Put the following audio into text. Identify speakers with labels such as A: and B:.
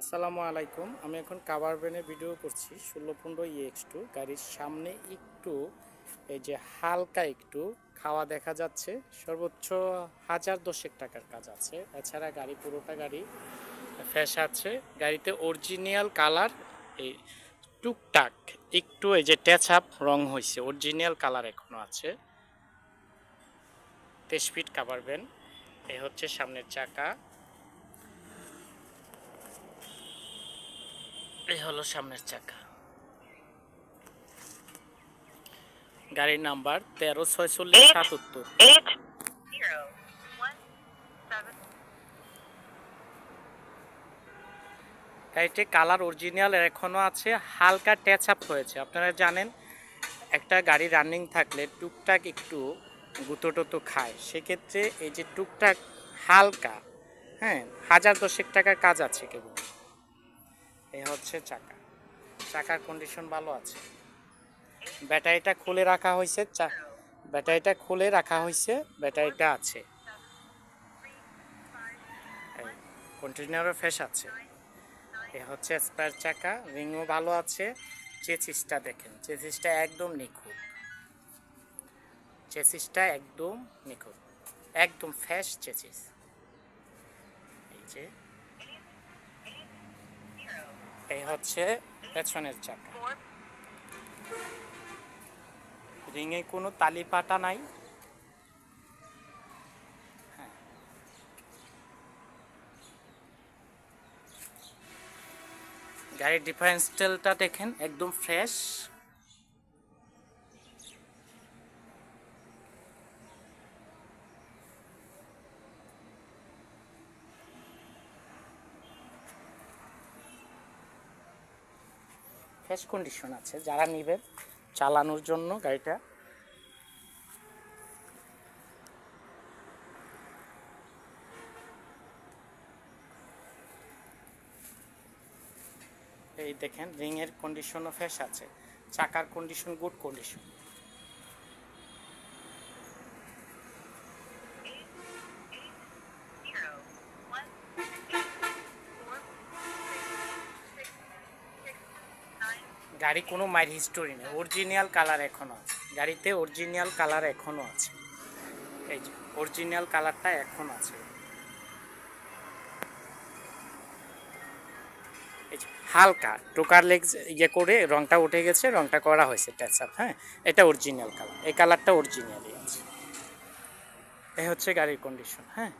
A: আসসালামু আলাইকুম। আমি এখন কাভার ভ্যানে ভিডিও করছি ষোলো পনেরো ইএক্স টু। গাড়ির সামনে একটু, এই যে হালকা একটু খাওয়া দেখা যাচ্ছে। সর্বোচ্চ হাজার দশেক টাকার কাজ আছে। এছাড়া গাড়ি, পুরোটা গাড়ি ফ্রেশ আছে। গাড়িতে অরিজিনাল কালার, এই টুকটাক একটু এই যে ট্যাচ আপ রং হয়েছে অরিজিনাল কালার এখনও আছে। তেইশ ফিট কাভার ভ্যান। এই হচ্ছে সামনের চাকা। এই হলো সামনের চাকা। গাড়ির নাম্বার তেরো ছয়চল্লিশ সাতাত্তর গাড়িটি কালার অরিজিনাল এখনও আছে হালকা ট্যাচ আপ হয়েছে। আপনারা জানেন একটা গাড়ি রানিং থাকলে টুকটাক একটু গুঁতো টুতো খায়। সেক্ষেত্রে এই যে টুকটাক হালকা হ্যাঁ হাজার দশেক টাকার কাজ আছে কেবল। এই হচ্ছে চাকা। চাকার কন্ডিশন ভালো আছে। ব্যাটারিটা খুলে রাখা হয়েছে চা, ব্যাটারিটা খুলে রাখা হয়েছে ব্যাটারিটা আছে। কন্টেনারও ফ্রেশ আছে। এ হচ্ছে স্পেয়ার চাকা রিংও ভালো আছে। চেসিসটা দেখেন চেসিসটা একদম নিখুঁত। চেসিসটা একদম নিখুঁত। একদম ফ্রেশ চেসিস এই যে এই হচ্ছে পেছনের চাকা। রিংয়ে কোনো তালি পাটা নাই গাড়ির ডিফারেন্স টেলটা দেখেন, একদম ফ্রেশ। ফ্রেশ কন্ডিশন আছে, যারা নেবেন চালানোর জন্য গাড়িটা। এই দেখেন রিংয়ের কন্ডিশনও ফ্রেশ আছে, চাকার কন্ডিশন গুড কন্ডিশন গাড়ি কোনো মাইর হিস্টোরি নেই অরিজিনাল কালার এখনও আছে। গাড়িতে অরিজিনাল কালার এখনও আছে। এই যে অরিজিনাল কালারটা এখন আছে। হালকা, টোকার লেগ ইয়ে করে রংটা উঠে গেছে, রংটা করা হয়েছে টাচ আপ হ্যাঁ? এটা অরিজিনাল কালার এই কালারটা অরিজিনালই আছে। এই হচ্ছে গাড়ির কন্ডিশন হ্যাঁ?